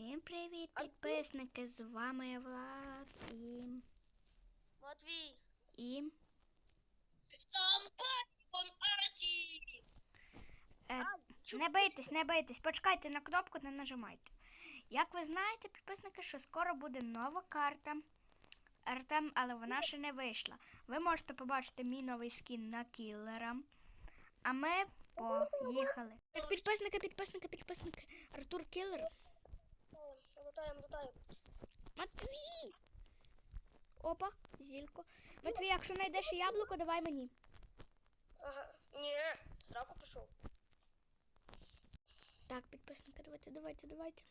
Всім привіт, підписники! З вами Влад і. Матвій. і. Арті. Е, не бийтесь, не бийтесь, почекайте на кнопку, не нажимайте. Як ви знаєте, підписники, що скоро буде нова карта Артем, але вона ще не вийшла. Ви можете побачити мій новий скін на кілера. А ми поїхали. Так, підписники, підписники, підписники. Артур Кілер. Лутаємо, лутаємо. Матвій! Опа, зілько. Матвій, якщо знайдеш яблуко, давай мені. Ага. Ні, сраку пішов. Так, підписники, давайте, давайте, давайте.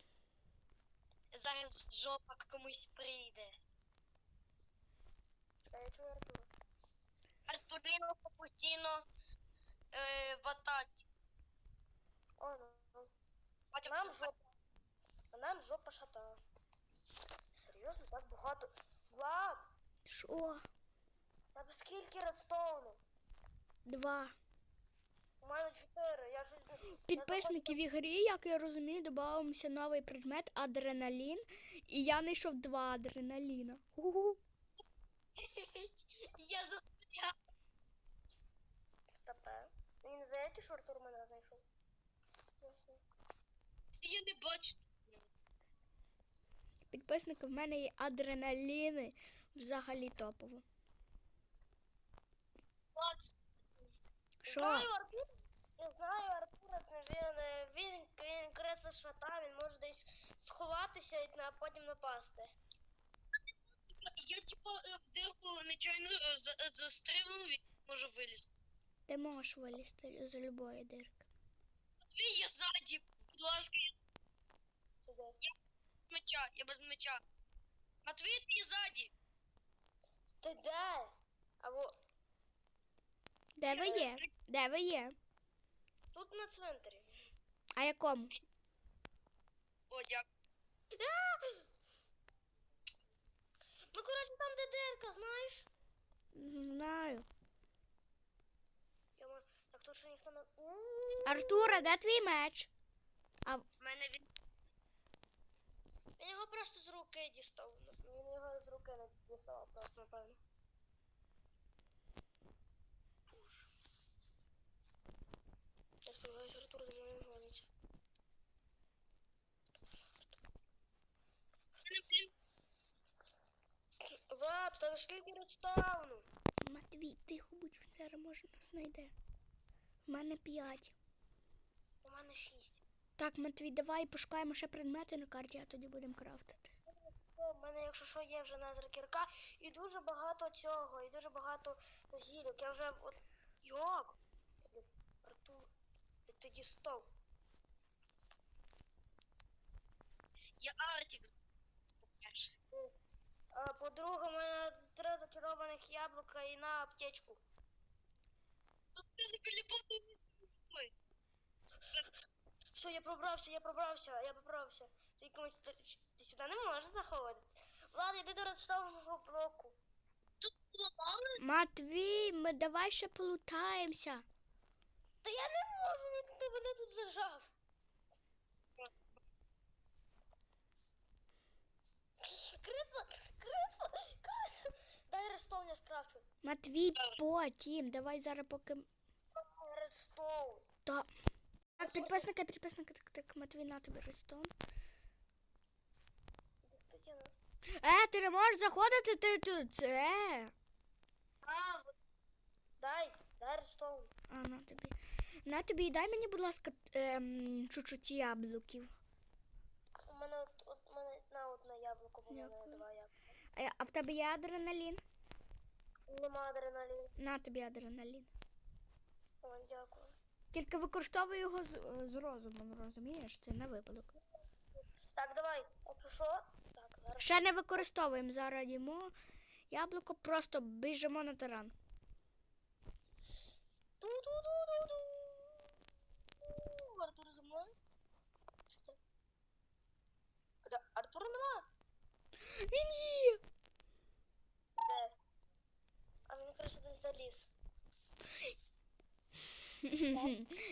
Зараз жопа комусь прийде. Артуріно Капутіно е, в атаці. О, ну. А Нам жопа. Нам жопа шата. Серйозно, так багато. Влад, Що? тебе скільки redstone? Два. У мене чотири. Я щось. не- Підписники в ігрі, як я розумію, додавався новий предмет адреналін. І я знайшов два адреналіна. Ху-ху. Я застояв. В ТП. Мені не здається, що Артур мене знайшов. Я не бачу. Підписники, в мене є адреналіни взагалі топово. Що? Знаю Артур. Я знаю Артура, він, е, він, він кресло шата, він може десь сховатися і на- потім напасти. Я типа е, в дирку нечайно е, за- застрибнув і можу вилізти. Ти можеш вилізти з любої дирки. Дві я ззаді, будь ласка, меча, я без меча. Матвій, ти ззаді. Ти де? Або Де ви є? Де ви є? тут на цвинтарі. А якому? О, дякую. Ну, коротше, там де дирка, знаєш? Знаю. Я ма- Так тут ще ніхто не. Артура, де твій меч? В мене він Він його просто з руки дістав. Він його з руки не діставав просто, напевно. Я сподіваюся, Артур за мною гониться. мене, блін, Влад, в скільки редстоуну? Матвій, тихо будь, зараз може нас знайде. В мене п'ять. У мене шість. Так, Матвій, давай пошукаємо ще предмети на карті, а тоді будемо крафтити. О, в мене, якщо що, є вже назер кірка, і дуже багато цього, і дуже багато зілюк. Я вже от. Йок! Артур, ти, ти дістав. я Артік. По-друге, у мене три зачарованих яблука і на аптечку. Тут ти заколіпав. Все, я пробрався, я пробрався, я пробрався. Ти комусь ти, ти сюди не можеш заходити. Влад, іди до розставленого блоку. Тут ламали. Матвій, ми давай ще полутаємося. Та я не можу, він ти мене тут зажав. Криса, криса, криса. Дай редстоун я скрафчу. Матвій, потім. Давай зараз поки. Редстоун. Та. Так, підписники, підписники, так, так, Матвій, на тобі рестон. Е, ти не можеш заходити, ти тут. Е. А, Дай, дай редстоун. А, на тобі. На тобі, дай мені, будь ласка, ем, чуть-чуть яблуків. У мене от, от у мене на одне яблуко, в мене Дякую. два яблука. А, я- а в тебе є адреналін? Нема адреналіну. На тобі адреналін. О, дякую. Тільки використовуй його з, з розумом, розумієш? Це на випадок. Так, давай. Якщо що? Так, зараз. Ще не використовуємо зараз їмо яблуко, просто біжимо на таран. Ту-ту-ту-ту-ту. Артур за мною? А Артура нема? Він є!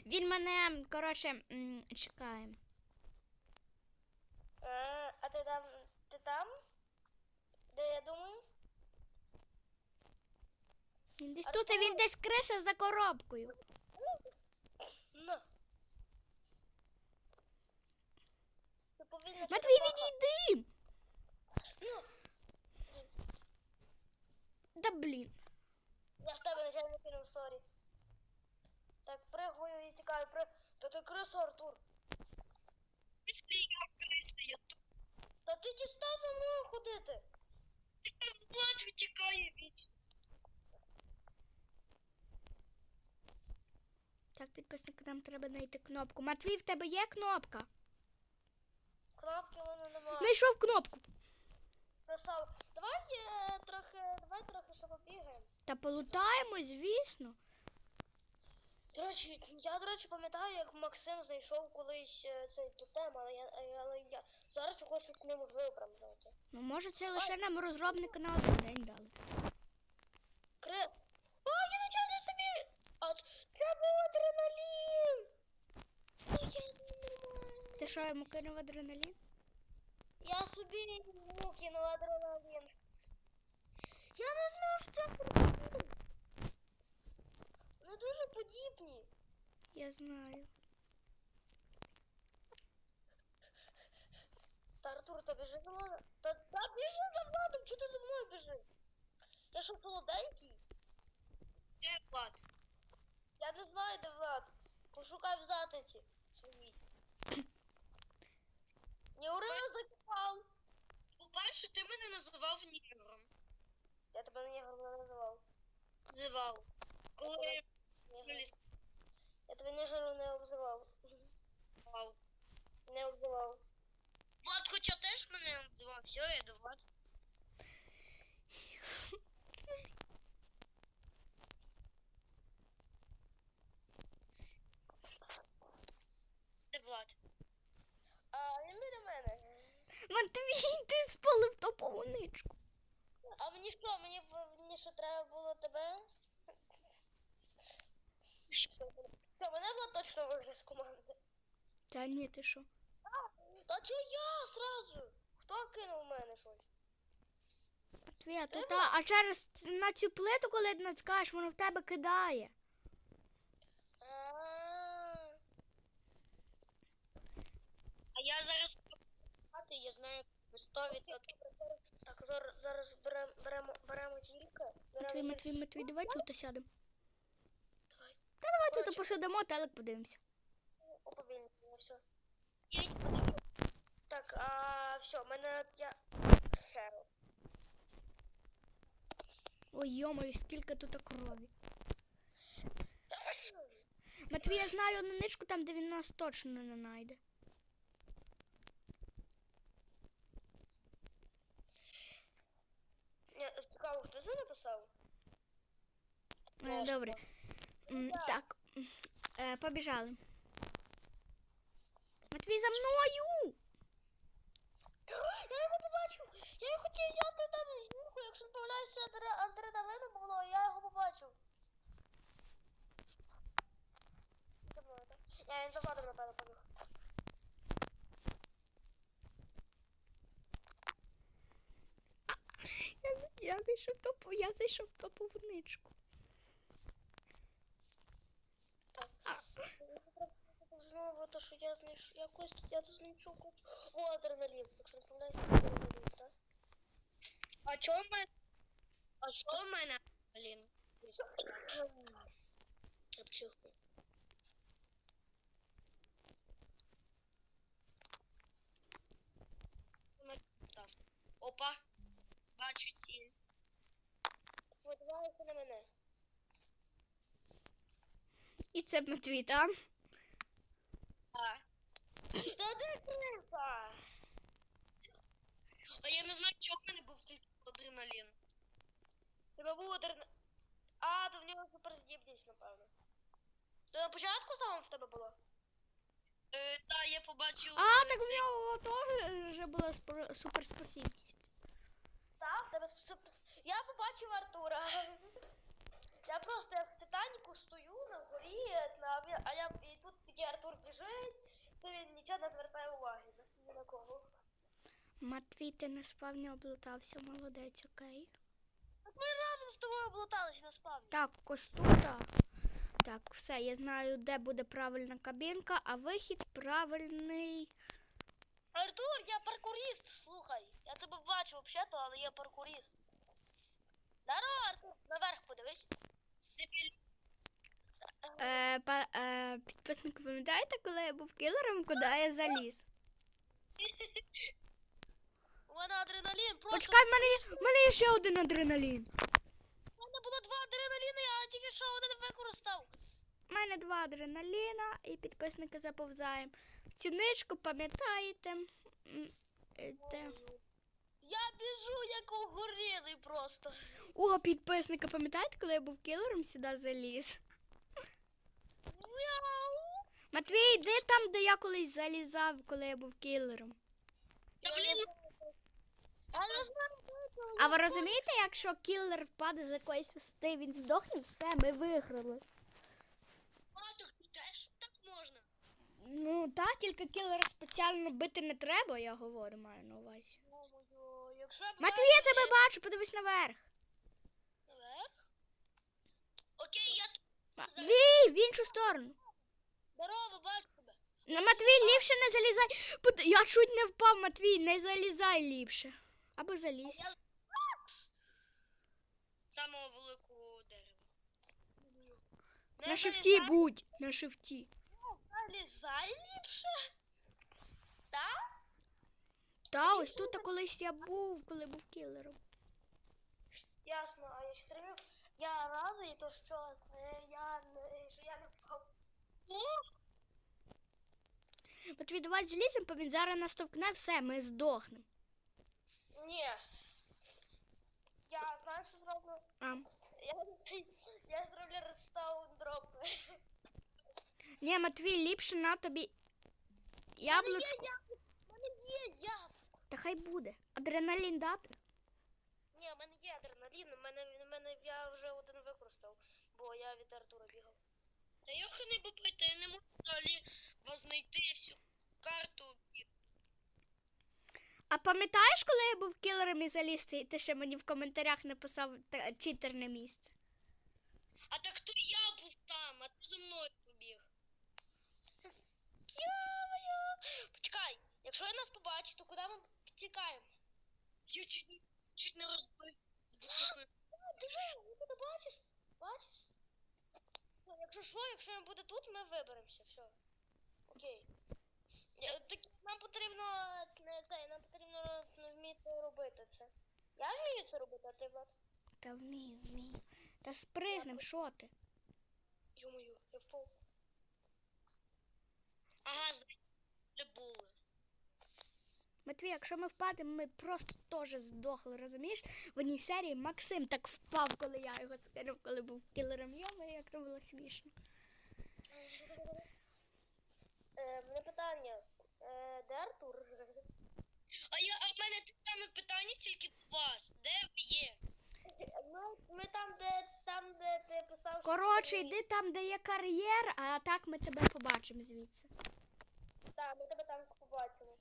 Він мене, коротше, м, чекає. А, а ти там? Ти там? Де я думаю? Десь тут, і він десь криса за коробкою. Ну. Ти повинна ще Матвій, допомагати. відійди! Ну, Да блін. я в тебе не кинув, сорі. Так, пригаю і тікаю, при... Та ти криса, Артур. Після я криса, я тут. Та ти дістав за мною ходити. Влад витікає від. Так, підписники, нам треба знайти кнопку. Матвій, в тебе є кнопка? Кнопки в мене немає. Знайшов кнопку. Красава. Давай е, трохи, давай трохи ще побігаємо. Та полутаємо, звісно. До речі, я, до речі, пам'ятаю, як Максим знайшов колись е, цей тотем, але я, е, але я зараз його щось неможливо прям знайти. Ну, може, це лише нам розробники на один день дали. Кри... А, я нечайно собі! А це був адреналін! Ой, я. Ти що, йому кинув адреналін? Я собі йому кинув адреналін. Я не знав, що це адреналін. Подібні. Я знаю. Та Артур, та біжи за Владом. Та, та біжи за Владом, чого ти за мною біжиш? Я що солоденький? Де Влад? Я не знаю, де Влад. Пошукай в затиці. своїй. Не урила закопав. По-перше, ти мене називав нігром. Я тебе не негром не називав. Називав. Коли я Негром. Я тебе негром не обзивав. називав. Не обзивав. Влад хоча теж мене обзивав. Все, я до Влад. Де Влад? А він біля мене. Матвій, ти спалив ту полуничку. А мені що, мені, мені що треба було тебе? Все, мене Влад точно виграє з команди. Та ні, ти що? Та чого я сразу? Хто кинув мене щось? А то та, а через на цю плиту, коли ти натискаєш, воно в тебе кидає. А, А я зараз я знаю 100%. Так, зараз, зараз беремо, беремо, беремо зілька. Матвій, Беремо Матвій, Матвій, давай тут сядемо. Давай. Та давай Коротше. тут посидимо, телек подивимося. все. Подивлюсь. Так, а все, в мене я. Ой, йомою, скільки тут крові. Матвій, я знаю одну ничку там, де він нас точно не знайде. Цікаво, хто це написав? Е, Добре. М, Так, е, побіжали. Матвій за мною! Я його побачив! Я його хотів взяти там знімку, якщо адре- адреналину було, я його побачив. Так? Ні, він за Владом, напевно, побіг. Я, я зайшов в топ, я зайшов в топовничку. Знову то, що я знайшов, якось тут я тут знайшов кучу. О, адреналін, якщо не помиляюся, адреналін, так? А чого в мене? А що в мене, Алін? Я пчихну. Опа. Бачу ціль. Подивайся на мене. І це Матвій, так? А. Та де криса? а я не знаю, чого в мене був тільки адреналін. Був адреналін. А, то в нього суперздібність, напевно. То на початку саме в тебе було? Е, та, я побачив. А, е, так в нього теж вже була спор- суперспосібність. Так, в тебе супер. Я побачив Артура. Я просто як в Титаніку стою на горі, на... а я і тут такий Артур біжить, то він нічого не звертає уваги на- ні на кого. Матвій, ти не спав, не облутався, молодець, окей. Ми разом з тобою облутались на спавні. Так, ось тут. Так, все, я знаю, де буде правильна кабінка, а вихід правильний. Артур, я паркурист, слухай. Я тебе бачу взагалі-то, але я паркурист. Здорово, Артур, наверх подивись. Е, па, е, підписники, пам'ятаєте, коли я був кілером, куди я заліз? Мене адреналін просто. Почекай, в мене є, в мене є ще один адреналін. У мене було два адреналіни, я тільки що один використав. У мене два адреналіна і підписники заповзаємо. Цю ничку пам'ятаєте? Те. Я біжу як огорілий просто. О, підписника, пам'ятаєте, коли я був кілером, сюди заліз? Мяу. Матвій, йди там, де я колись залізав, коли я був кілером. Та блін, Я не знаю, де це. А ви розумієте, якщо кілер впаде з якоїсь висоти, він здохне, все, ми виграли. Ну так, тільки кілера спеціально бити не треба, я говорю, маю на увазі. Матвій, я тебе бачу, подивись наверх. наверх. Окей, я тут. Матвій, в іншу сторону. Здорово, бачу тебе. На Матвій, ліпше не залізай. Я чуть не впав, Матвій, не залізай ліпше. Або залізь. Самого великого дерева. Не На шифті залізай. будь, на шифті. Залізай ліпше. Так? Та ось тут колись я був, коли був кілером. Ясно, а я ще тримав. Я радий, то що е, я не що я не впав. Матвій, давай заліземо, бо він зараз нас товкне, все, ми здохнемо. Ні. Я знаю, що зроблю. А, Я, я зроблю рестаун дроп. ні, Матвій, ліпше на тобі яблучко. У мене є яблуко. Та хай буде. Адреналін дати. Ні, у мене є адреналін, у мене, у мене я вже один використав, бо я від Артура бігав. Та йохи не бабайте, я не можу взагалі вас знайти всю карту. А пам'ятаєш, коли я був кілером і заліз, ти, ти ще мені в коментарях написав та, читерне місце? А так то я був там, а ти за мною побіг. Йо-моє! Почекай, якщо я нас побачить, то куди ми тікаємо? Я чуть, не- чуть не розбив. Диви, ти не бачиш? Бачиш? Ну, Якщо що, якщо він буде тут, ми виберемося, все. Окей. Так, нам потрібно не це, нам потрібно вміти робити це. Я вмію це робити, а ти Влад? Та вмію, вмію. Та спригнем, що ти? Йо-моє, я впав. Ага, знаєте, були. Матвій, якщо ми впадемо, ми просто теж здохли, розумієш? В одній серії Максим так впав, коли я його скинув, коли був кілером. Йома, як то було смішно. Е, мене питання. Де Артур? А я, а в мене саме питання тільки до вас. Де ви є? Ну, ми там, де там, де ти писав. Коротше, йди там, де є кар'єр, а так ми тебе побачимо звідси. Так, ми тебе там побачили.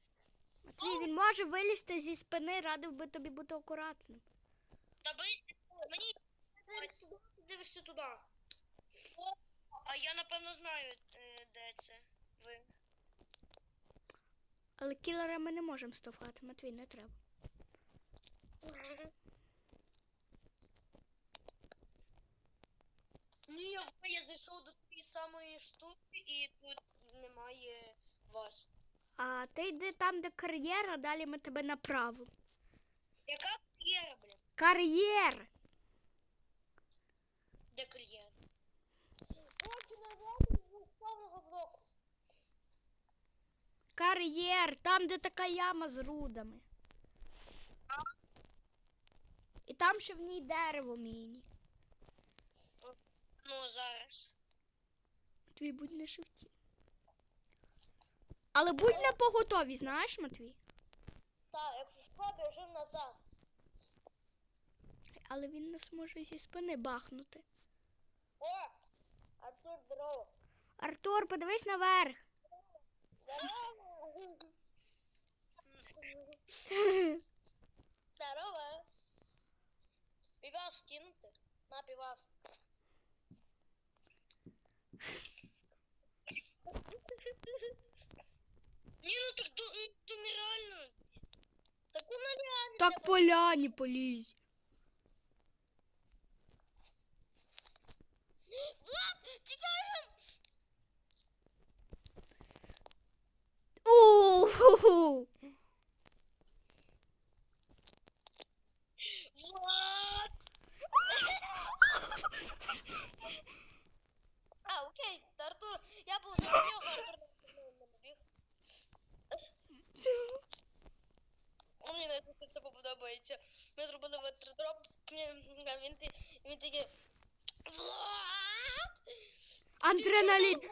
Матвій, він може вилізти зі спини, радив би тобі бути акуратним. Та ви мені. Дивишся туди, дивишся туди. О, а я напевно знаю, е, де це. Ви. Але кілера ми не можемо стовхати, Матвій, не треба. Ні, ви, я зайшов до тієї самої штуки і тут немає вас. А ти йди там, де кар'єр, а далі ми тебе направимо. Яка кар'єра, блін? Кар'єр! Де кар'єра? Хочу наверх з повного блоку. Кар'єр, там, де така яма з рудами. І там ще в ній дерево міні. Ну, зараз. Матвій, будь на шифті. Але будь на поготові, знаєш, Матвій? Так, якщо що, біжим назад. Але він нас може зі спини бахнути. О! Артур, здорово. Артур, подивись наверх. Здорово. Здорово. Ребят, півас кинути. На півас. Ні, ну так до, ну, то нереально. Так воно реально. Так поляні полізь. Влад, тікаємо! У-ху-ху. Влад! А, окей, Артур, я був за нього, Артур не побіг. Ну, Мені навіть це подобається. Ми зробили ватердроп, він, а він, ти- він такий... Влад! Адреналін.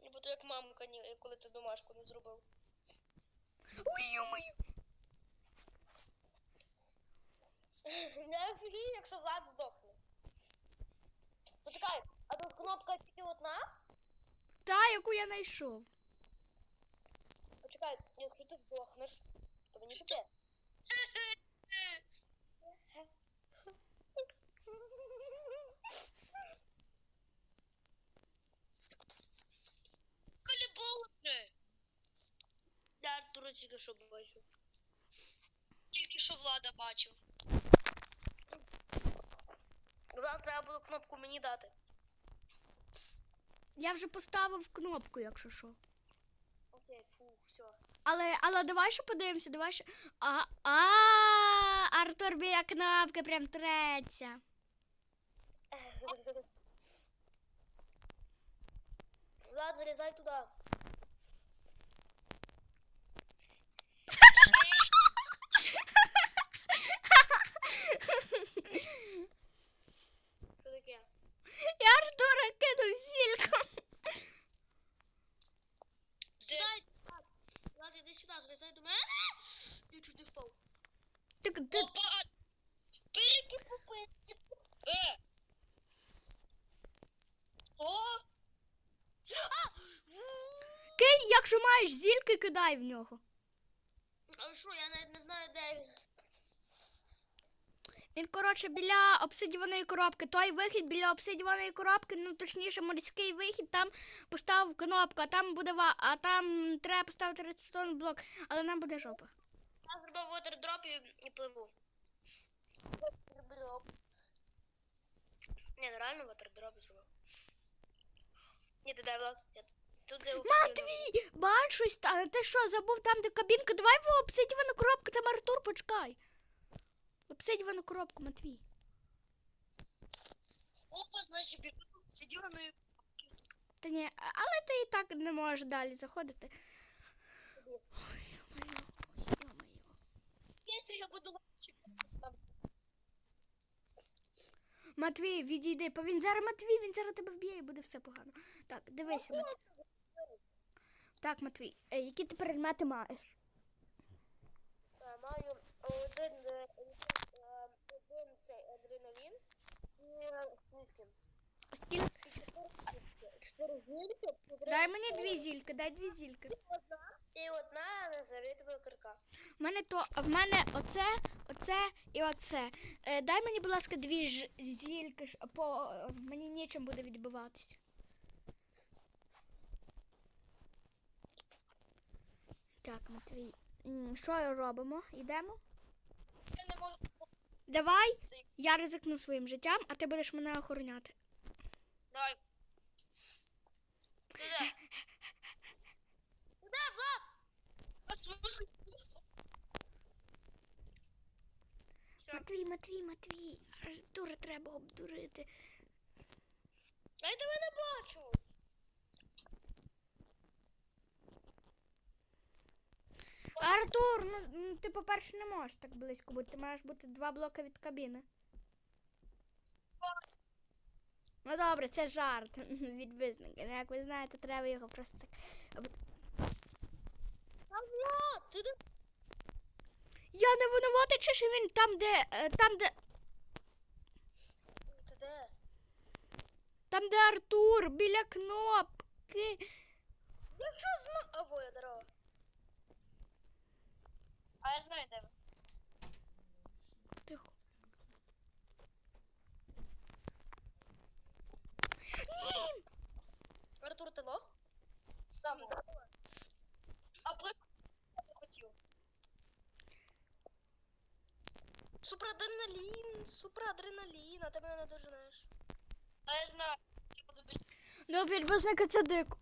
Я буду як мамка, ні- коли ти домашку не зробив. Ой, йо-моє. Не офігію, якщо Влад здохне. Почекай, а тут кнопка тільки одна? Та, яку я знайшов. Почекай, якщо ти здохнеш, то мені таке. Колібол вже. Я Артура тільки що бачу. Тільки що влада бачив. Влад, треба було кнопку мені дати. Я вже поставив кнопку, якщо що. Окей, фу, все. Але, але давай ще подивимося, давай ще. А, а, Артур біля кнопки прям треться. Влад, залізай туди. Що таке? Я Артура кинув зільком. Де? Сідай, Влад. Влад, іди сюди, залізай до мене. Я чуть не впав. Так, ти, Опа! Перекипупи. Е! О! кинь, маєш зільки, кидай в нього. А що, я навіть не знаю, де він. Він, коротше, біля обсидіаної коробки. Той вихід біля обсидіаної коробки, ну точніше, морський вихід, там поставив кнопку, а там буде ва, а там треба поставити редстон блок, але нам буде жопа. Я зробив вотердроп і, і пливу. Ні, ну реально вотердроп зробив. Ні, ти дай Влад. Я тут де Матвій, бач щось та ти що, забув там, де кабінка? Давай в обсидіану коробку, там Артур, почекай. В обсидіану коробку, Матвій. Опа, значить, біжу. Сиділа на Та ні, але ти і так не можеш далі заходити. Ой, ё-моё, ё-моё. то я буду там. Матвій, відійди, бо він зараз Матвій, він зараз тебе вб'є і буде все погано. Так, дивися, Матвій. Так, Матвій, е, які ти предмети маєш? Е, Маю один, е, один цей адреналін і скільки? Чотири зільки. Дай мені дві зільки, дай дві зільки. І одна нержавітова кирка. В мене то, в мене оце, оце і оце. Дай мені, будь ласка, дві ж зільки, е, мені нічим буде відбиватись. Так, Матвій. Що робимо? Йдемо? Я не можу. Давай, я ризикну своїм життям, а ти будеш мене охороняти. Давай. Ти де? Влад? Матвій, Матвій, Матвій. Артура треба обдурити. Я тебе не бачу. Артур, ну м, ти, по-перше, не можеш так близько бути. Ти маєш бути два блоки від кабіни. Ну добре, це жарт від визника. Ну, Як ви знаєте, треба його просто так. Я не винуватий, чи ж він там, де. е, Там, де. Там, де Артур, біля кнопки. Ну що зна... А, во, я здорово вийдемо. Тихо. Ні! Артур, ты лох? Сам лох. А про не хотів. Суперадреналін, суперадреналін, а ти мене не знаешь. А я знаю, я буду бити. Добре, підписники, це дико.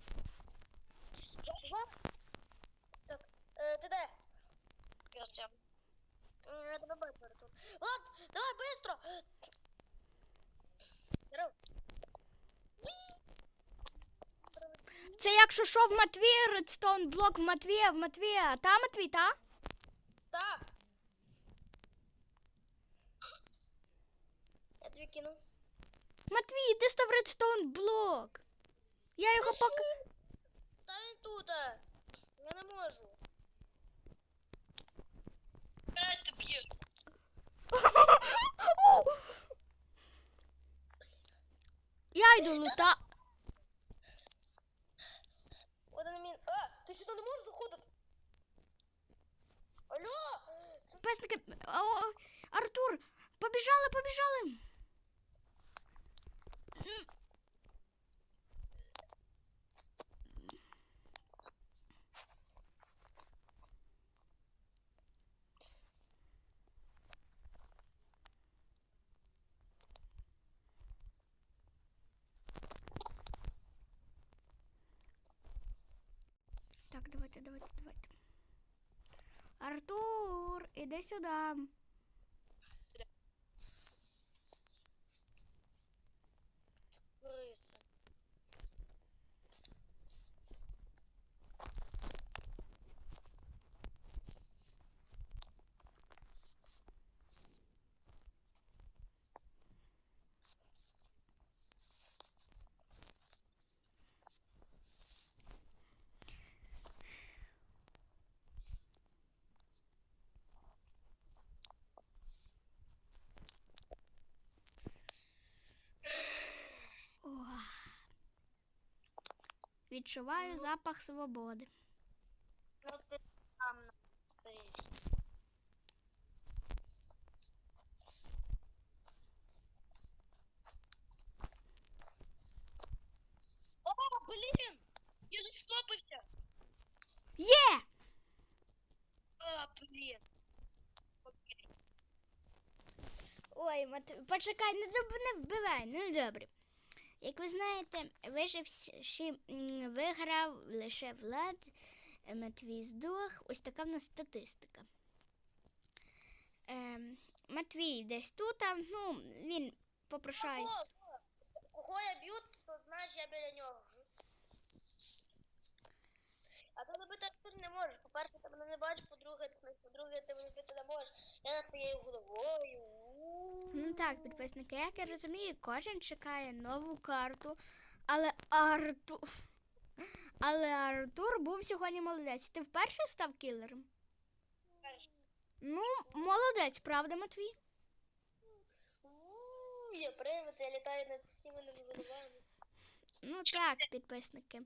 В Матвія, редстоун блок в Матвія, в Матвія. Та Матвій, та? Так. Я тобі кину. Матвій, ти став редстоун блок. Я його поки. Та він тут. Я не можу. Ай, ти б'єш. Я йду лута. Один мін. А, ти сюди не можеш заходити? Алло! Це Підписники. О, Артур, побіжали, побіжали. Так, давайте, давайте, давайте. Артур, іди сюди. Криса. Ох. Відчуваю запах свободи. Ну ти там стоїш. О, блін! Я застопився! Є! А, блін. Ой, Мат... почекай, не, доб... не вбивай, ну добре. Як ви знаєте, виживши виграв лише Влад, е, Матвій здох. Ось така в нас статистика. Ем, Матвій десь тут, ну, він попрошається. Кого? Я б'ю, то знаєш, я біля нього. А ти робити Артур не можеш. По-перше, ти мене не бачиш, по-друге, по-друге, ти мене бити не можеш. Я над твоєю головою. Ну так, підписники, як я розумію, кожен чекає нову карту, але Артур. Але Артур був сьогодні молодець. Ти вперше став кілером? Перший. Ну, молодець, правда, Матвій? Я привид, я літаю над всіми невидимими. Ну так, підписники.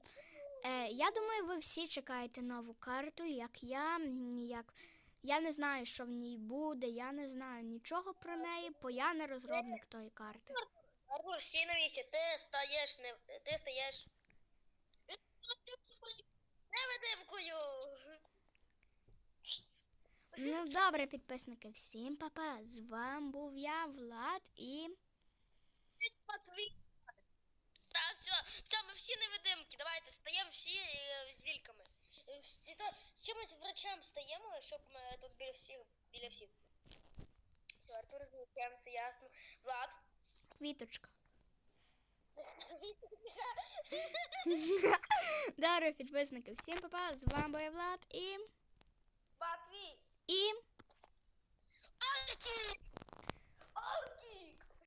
Е, я думаю, ви всі чекаєте нову карту, як я. Як... Я не знаю, що в ній буде, я не знаю нічого про неї, бо я не розробник тої карти. Артур, стій на місці, ти стаєш, не... ти стаєш невидимкою. Ну, добре, підписники, всім папа. З вами був я, Влад, і. Матвій. Все, все, ми всі невидимки. Давайте встаємо всі з зільками. Е, всі то- чимось врачам стаємо, щоб ми тут біля всіх, біля всіх. Все, Артур з це ясно. Влад. Квіточка. Добре, підписники, всім папа. З вами був Влад і. Матвій. І. Ти!